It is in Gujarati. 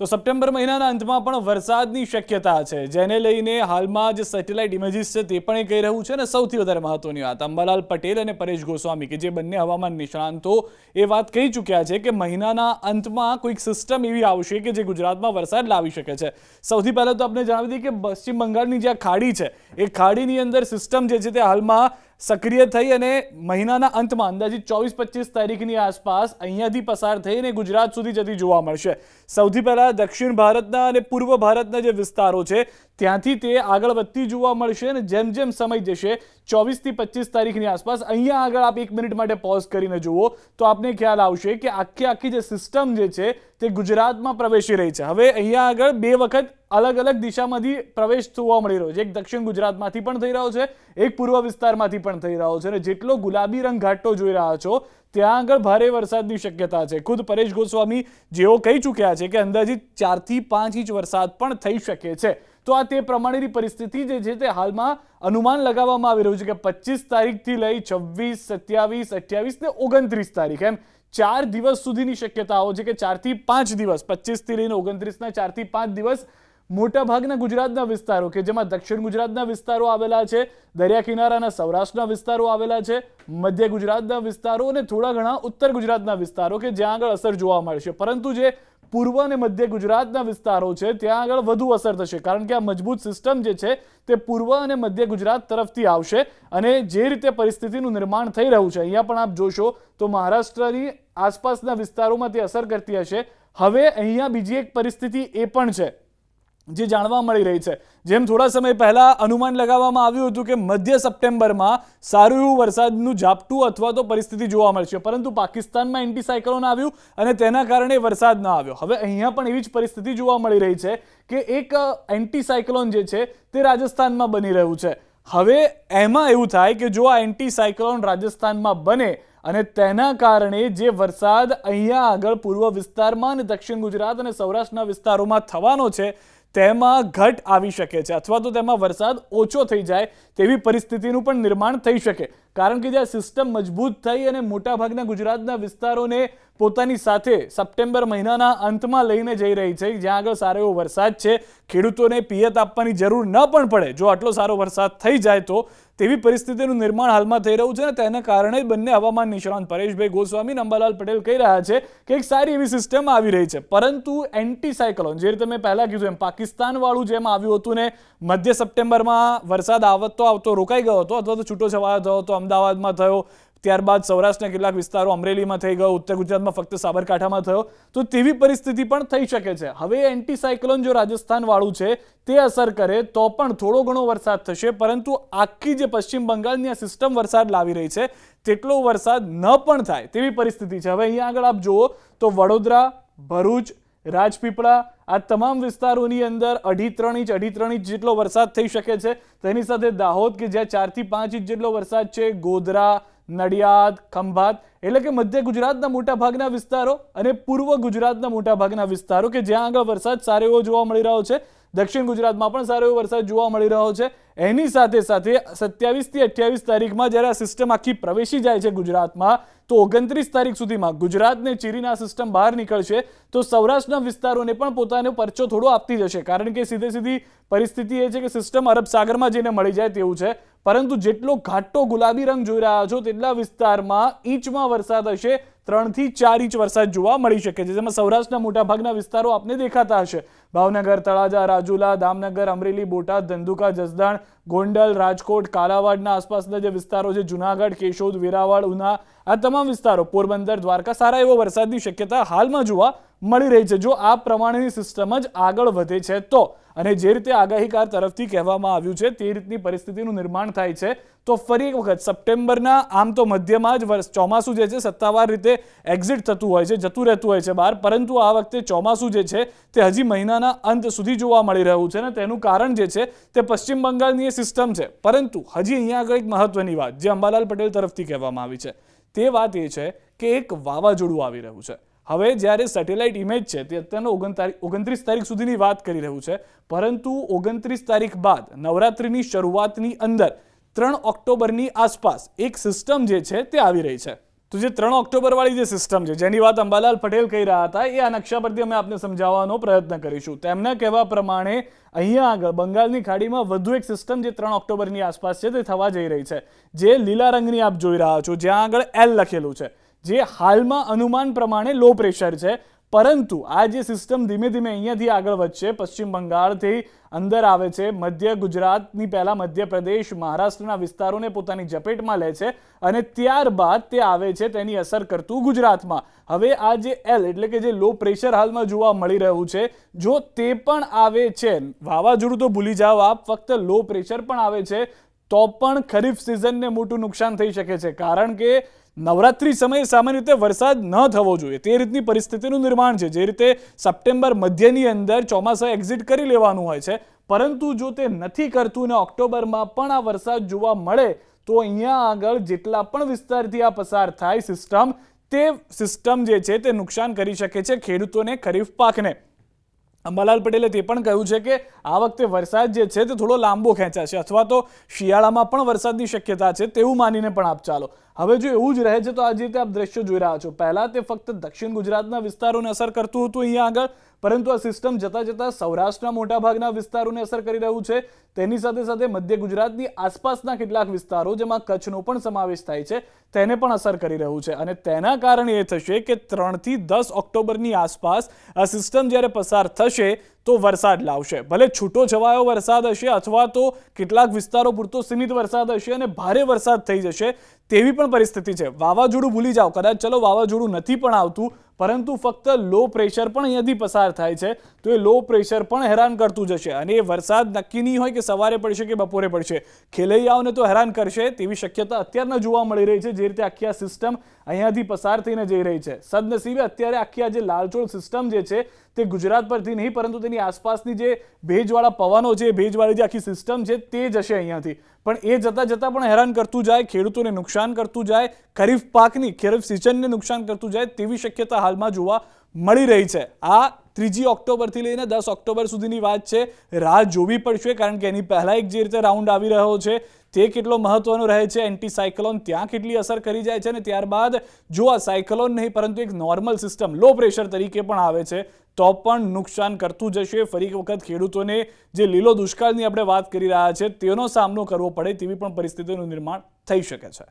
તો સપ્ટેમ્બર મહિનાના અંતમાં પણ વરસાદની શક્યતા છે. જેને લઈને હાલમાં જે સેટેલાઇટ ઇમેજીસ છે તે પણ એ કહી રહ્યું છે અને સૌથી વધારે મહત્વની વાત, અંબાલાલ પટેલ અને પરેશ ગોસ્વામી કે જે બંને હવામાન નિષ્ણાંતો એ વાત કહી ચૂક્યા છે કે મહિનાના અંતમાં કોઈક સિસ્ટમ એવી આવશે કે જે ગુજરાતમાં વરસાદ લાવી શકે છે. સૌથી પહેલાં તો આપણે જણાવી દઈએ કે પશ્ચિમ બંગાળની જે ખાડી છે, એ ખાડીની અંદર સિસ્ટમ જે છે તે હાલમાં સક્રિય થઈ અને મહિનાના અંતમાં અંદાજિત ચોવીસ પચીસ તારીખની આસપાસ અહીંયાથી પસાર થઈને ગુજરાત સુધી જતી જોવા મળશે. સૌથી પહેલાં દક્ષિણ ભારતના અને પૂર્વ ભારતના જે વિસ્તારો છે, ત્યાંથી તે આગળ વધતી જોવા મળશે અને જેમ જેમ સમય જશે ચોવીસથી પચીસ તારીખની આસપાસ અહીંયા આગળ આપ એક મિનિટ માટે પોઝ કરીને જુઓ તો આપને ખ્યાલ આવશે કે આખી આખી જે સિસ્ટમ જે છે, તે ગુજરાતમાં પ્રવેશી રહી છે. હવે અહીંયા આગળ બે વખત અલગ અલગ દિશામાંથી પ્રવેશ જોવા મળી રહ્યો છે. એક દક્ષિણ ગુજરાતમાંથી પણ થઈ રહ્યો છે, એક પૂર્વ વિસ્તારમાંથી પણ થઈ રહ્યો છે અને જેટલો ગુલાબી રંગ ઘાટો જોઈ રહ્યા છો, ત્યાં આગળ ભારે વરસાદની શક્યતા છે. ખુદ પરેશ ગોસ્વામી જેઓ કહી ચૂક્યા છે કે અંદાજિત ચારથી પાંચ ઇંચ વરસાદ પણ થઈ શકે છે. તો આ તે પ્રમાણેની પરિસ્થિતિ જે છે તે હાલમાં અનુમાન લગાવવામાં આવી રહ્યું છે કે પચીસ તારીખથી લઈ છવ્વીસ, સત્યાવીસ, અઠ્યાવીસ ને ઓગણત્રીસ તારીખ એમ. ચાર દિવસ સુધીની શક્યતાઓ છે કે ચારથી પાંચ દિવસ, પચીસથી લઈને ઓગણત્રીસના ચારથી પાંચ દિવસ મોટાભાગના ગુજરાતના વિસ્તારો કે જેમાં દક્ષિણ ગુજરાતના વિસ્તારો આવેલા છે, દરિયા કિનારાના સૌરાષ્ટ્રના વિસ્તારો આવેલા છે, મધ્ય ગુજરાતના વિસ્તારો અને થોડા ઘણા ઉત્તર ગુજરાતના વિસ્તારો કે જ્યાં આગળ અસર જોવા મળશે. પરંતુ જે પૂર્વ અને મધ્ય ગુજરાતના વિસ્તારો છે, ત્યાં આગળ વધુ અસર થશે. કારણ કે આ મજબૂત સિસ્ટમ જે છે, તે પૂર્વ અને મધ્ય ગુજરાત તરફથી આવશે અને જે રીતે પરિસ્થિતિનું નિર્માણ થઈ રહ્યું છે, અહીંયા પણ આપ જોશો તો મહારાષ્ટ્રની આસપાસના વિસ્તારોમાં તે અસર કરતી હશે. હવે અહીંયા બીજી એક પરિસ્થિતિ એ પણ છે. જે જાણવા મળી રહી છે. જેમ થોડા સમય પહેલા અનુમાન લગાવવામાં આવ્યું હતું કે મધ્ય સપ્ટેમ્બરમાં સારું એવું વરસાદનું ઝાપટું અથવા તો પરિસ્થિતિ જોવા મળશે. પરંતુ પાકિસ્તાનમાં એન્ટી સાયક્લોન આવ્યું અને તેના કારણે વરસાદ ન આવ્યો. હવે અહીંયા પણ એવી જ પરિસ્થિતિ જોવા મળી રહી છે કે એક એન્ટી સાયક્લોન જે છે તે રાજસ્થાનમાં બની રહ્યું છે. હવે એમાં એવું થાય કે જો આ એન્ટી સાયક્લોન રાજસ્થાનમાં બને અને તેના કારણે જે વરસાદ અહીંયા આગળ પૂર્વ વિસ્તારમાં અને દક્ષિણ ગુજરાત અને સૌરાષ્ટ્રના વિસ્તારોમાં થવાનો છે તેમાં ઘટ આવી શકે છે અથવા તો તેમાં વરસાદ ઓછો થઈ જાય તેવી પરિસ્થિતિનું પણ નિર્માણ થઈ શકે. કારણ કે જ્યાં સિસ્ટમ મજબૂત થઈ અને મોટાભાગના ગુજરાતના વિસ્તારોને પોતાની સાથે સપ્ટેમ્બર મહિનાના અંતમાં લઈને જઈ રહી છે, જ્યાં આગળ સારો એવો વરસાદ છે, ખેડૂતોને પિયત આપવાની જરૂર ન પણ પડે. જો આટલો સારો વરસાદ થઈ જાય તો તેવી પરિસ્થિતિનું નિર્માણ હાલમાં થઈ રહ્યું છે અને તેના કારણે બંને હવામાન નિષ્ણાંત પરેશભાઈ ગોસ્વામી અંબાલાલ પટેલ કહી રહ્યા છે કે એક સારી એવી સિસ્ટમ આવી રહી છે. પરંતુ એન્ટી સાયક્લોન જે રીતે મેં પહેલાં કીધું એમ, પાકિસ્તાનવાળું જેમ આવ્યું હતું ને, મધ્ય સપ્ટેમ્બરમાં વરસાદ આવતો આવતો રોકાઈ ગયો હતો અથવા તો છૂટો છવાયો થયો હતો અમદાવાદમાં થયો, ત્યારબાદ સૌરાષ્ટ્રના કેટલાક વિસ્તારો અમરેલીમાં થઈ ગયો, ઉત્તર ગુજરાતમાં ફક્ત સાબરકાંઠામાં થયો. તો તેવી પરિસ્થિતિ પણ થઈ શકે છે. હવે એન્ટી સાયક્લોન જો રાજસ્થાનવાળું છે, તે અસર કરે તો પણ થોડો ઘણો વરસાદ થશે, પરંતુ આખી જે પશ્ચિમ બંગાળની આ સિસ્ટમ વરસાદ લાવી રહી છે, તેટલો વરસાદ ન પણ થાય તેવી પરિસ્થિતિ છે. હવે અહીંયા આગળ આપ જુઓ તો વડોદરા, ભરૂચ રાજપીપળા, આ તમામ વિસ્તારોની અંદર અઢી ત્રણ ઇંચ, અઢી ત્રણ ઇંચ જેટલો વરસાદ થઈ શકે છે. તેની સાથે દાહોદ કે જ્યાં ચારથી પાંચ ઇંચ જેટલો વરસાદ છે, ગોધરા, નડિયાદ, ખંભાત, એટલે કે મધ્ય ગુજરાતના મોટાભાગના વિસ્તારો અને પૂર્વ ગુજરાતના મોટાભાગના વિસ્તારો કે જ્યાં આગળ વરસાદ સારો એવો જોવા મળી રહ્યો છે. દક્ષિણ ગુજરાતમાં પણ સારો એવો વરસાદ જોવા મળી રહ્યો છે. એની સાથે સાથે સત્યાવીસથી અઠ્યાવીસ તારીખમાં જ્યારે આ સિસ્ટમ આખી પ્રવેશી જાય છે ગુજરાતમાં, તો ઓગણત્રીસ તારીખ સુધીમાં ગુજરાતને ચીરીને સિસ્ટમ બહાર નીકળશે, તો સૌરાષ્ટ્રના વિસ્તારોને પણ પોતાનો પરચો થોડો આપતી જશે. કારણ કે સીધે સીધી પરિસ્થિતિ એ છે કે સિસ્ટમ અરબ સાગરમાં જઈને મળી જાય તેવું છે. પરંતુ જેટલો ઘાટો ગુલાબી રંગ જોઈ રહ્યા છો, તેટલા વિસ્તારમાં ઇંચમાં વરસાદ હશે. ત્રણથી ચાર ઇંચ વરસાદ જોવા મળી શકે છે, જેમાં સૌરાષ્ટ્રના મોટાભાગના વિસ્તારો આપને દેખાતા હશે. ભાવનગર, તળાજા, રાજુલા, દામનગર, અમરેલી, બોટાદ, ધંધુકા, જસદણ, ગોંડલ, રાજકોટ, કાલાવાડના આસપાસના જે વિસ્તારો છે, જુનાગઢ, કેશોદ, વેરાવળ, ઉના, આ તમામ વિસ્તારો, પોરબંદર, દ્વારકા, સારા એવો વરસાદની શક્યતા હાલમાં જોવા મળી રહી છે. જો આ પ્રમાણેની સિસ્ટમ જ આગળ વધે છે, તો અને જે રીતે આગાહીકાર તરફથી કહેવામાં આવ્યું છે, તે રીતની પરિસ્થિતિનું નિર્માણ થાય છે, તો ફરી એક વખત સપ્ટેમ્બરના, આમ તો મધ્યમાં જ વર્ષ ચોમાસું જે છે, સત્તાવાર રીતે એક્ઝિટ થતું હોય છે, જતું રહેતું હોય છે બહાર, પરંતુ આ વખતે ચોમાસું જે છે, તે હજી મહિનાના અંત સુધી જોવા મળી રહ્યું છે અને તેનું કારણ જે છે, તે પશ્ચિમ બંગાળની એ સિસ્ટમ છે. પરંતુ હજી અહીંયા આગળ એક મહત્વની વાત, જે અંબાલાલ પટેલ તરફથી કહેવામાં આવી છે. તે વાત એ છે કે એક વાવાઝોડું આવી રહ્યું છે. હવે જ્યારે સેટેલાઇટ ઇમેજ છે, તે અત્યારનો ઓગણત્રીસ તારીખ સુધીની વાત કરી રહ્યું છે. પરંતુ ઓગણત્રીસ તારીખ બાદ નવરાત્રિની શરૂઆતની અંદર ત્રણ ઓક્ટોબરની આસપાસ એક સિસ્ટમ જે છે, તે આવી રહી છે. તો જે ત્રણ ઓક્ટોબરવાળી જે સિસ્ટમ છે, જેની વાત અંબાલાલ પટેલ કહી રહ્યા હતા, એ આ નકશા પરથી અમે આપને સમજાવવાનો પ્રયત્ન કરીશું. તેમના કહેવા પ્રમાણે અહીંયા આગળ બંગાળની ખાડીમાં વધુ એક સિસ્ટમ જે ત્રણ ઓક્ટોબરની આસપાસ છે, તે થવા જઈ રહી છે. જે લીલા રંગની આપ જોઈ રહ્યા છો, જ્યાં આગળ એલ લખેલું છે. જે હાલમાં અનુમાન પ્રમાણે લો પ્રેશર છે. પરંતુ આ જે સિસ્ટમ ધીમે ધીમે અહીંયાથી આગળ વધશે, પશ્ચિમ બંગાળથી અંદર આવે છે, મધ્ય ગુજરાતની પહેલાં મધ્યપ્રદેશ, મહારાષ્ટ્રના વિસ્તારોને પોતાની ઝપેટમાં લે છે અને ત્યારબાદ તે આવે છે તેની અસર કરતું ગુજરાતમાં. હવે આ જે એલ એટલે કે જે લો પ્રેશર હાલમાં જોવા મળી રહ્યું છે, જો તે પણ આવે છે, વાવાઝોડું તો ભૂલી જાઓ આપ, ફક્ત લો પ્રેશર પણ આવે છે, તો પણ ખરીફ સિઝનને મોટું નુકસાન થઈ શકે છે. કારણ કે નવરાત્રી સમયે સામાન્ય રીતે વરસાદ ન થવો જોઈએ. તે રીતની પરિસ્થિતિનું નિર્માણ છે. જે રીતે સપ્ટેમ્બર મધ્યની અંદર ચોમાસા એક્ઝિટ કરી લેવાનું હોય છે. પરંતુ જો તે નથી કરતું ને ઓક્ટોબરમાં પણ આ વરસાદ જોવા મળે, તો અહીંયા આગળ જેટલા પણ વિસ્તારથી આ પસાર થાય સિસ્ટમ તે સિસ્ટમ જે છે તે નુકસાન કરી શકે છે ખેડૂતોને ખરીફ પાકને. અંબાલાલ પટેલે તે પણ કહ્યું છે કે આ વખતે વરસાદ જે છે તે થોડો લાંબો ખેંચાશે અથવા તો શિયાળામાં પણ વરસાદની શક્યતા છે તેવું માનીને પણ આપ ચાલો. હવે જો એવું જ રહે છે, તો આજે રીતે આપ દ્રશ્યો જોઈ રહ્યા છો, પહેલા તે ફક્ત દક્ષિણ ગુજરાતના વિસ્તારોને અસર કરતું હતું અહીંયા આગળ, પરંતુ આ સિસ્ટમ જતા જતા સૌરાષ્ટ્રના મોટાભાગના વિસ્તારોને અસર કરી રહ્યું છે. તેની સાથે સાથે મધ્ય ગુજરાતની આસપાસના કેટલાક વિસ્તારો, જેમાં કચ્છનો પણ સમાવેશ થાય છે, તેને પણ અસર કરી રહ્યું છે. અને તેના કારણે એ થશે કે ત્રણથી દસ ઓક્ટોબરની આસપાસ આ સિસ્ટમ જ્યારે પસાર થશે, તો વરસાદ લાવશે. ભલે છૂટો છવાયો વરસાદ હશે અથવા તો કેટલાક વિસ્તારો પૂરતો સીમિત વરસાદ હશે અને ભારે વરસાદ થઈ જશે તેવી પણ પરિસ્થિતિ છે. વાવાઝોડું ભૂલી જાઓ. કદાચ ચલો વાવાઝોડું નથી પણ આવતું, પરંતુ ફક્ત લો પ્રેશર પણ અહીંયાથી પસાર થાય છે. તો એ લો પ્રેશર પણ હેરાન કરતું જશે. અને એ વરસાદ નક્કી નહીં હોય કે સવારે પડશે કે બપોરે પડશે. ખેલૈયાઓને તો હેરાન કરશે તેવી શક્યતા અત્યારના જોવા મળી રહી છે. જે રીતે આખી આ સિસ્ટમ અહીંયાથી પસાર થઈને જઈ રહી છે. સદનસીબે અત્યારે આખી આ જે લાલચોળ સિસ્ટમ જે છે, તે ગુજરાત પરથી નહીં, પરંતુ તેની આસપાસની જે ભેજવાળા પવનો છે ભેજવાળી જે આખી સિસ્ટમ છે, તે જશે અહીંયાથી. પણ એ જતાં જતાં પણ હેરાન કરતું જાય, ખેડૂતોને નુકસાન કરતું જાય, ખરીફ પાકની, ખરીફ સિઝનને નુકસાન કરતું જાય, તેવી શક્યતા હાલમાં જોવા મળી રહી છે. આ ત્રીજી ઓક્ટોબરથી લઈને દસ ઓક્ટોબર સુધીની વાત છે. રાહ જોવી પડશે કારણ કે એની પહેલાં એક જે રીતે રાઉન્ડ આવી રહ્યો છે, તે કેટલો મહત્વનો રહે છે એન્ટી સાયક્લોન ત્યાં કેટલી અસર કરી જાય છે અને ત્યારબાદ જો આ સાયક્લોન નહીં, પરંતુ એક નોર્મલ સિસ્ટમ લો પ્રેશર તરીકે પણ આવે છે, તો પણ નુકસાન કરતું જશે. ફરી વખત ખેડૂતોને જે લીલો દુષ્કાળની આપણે વાત કરી રહ્યા છે, તેનો સામનો કરવો પડે તેવી પણ પરિસ્થિતિનું નિર્માણ થઈ શકે છે.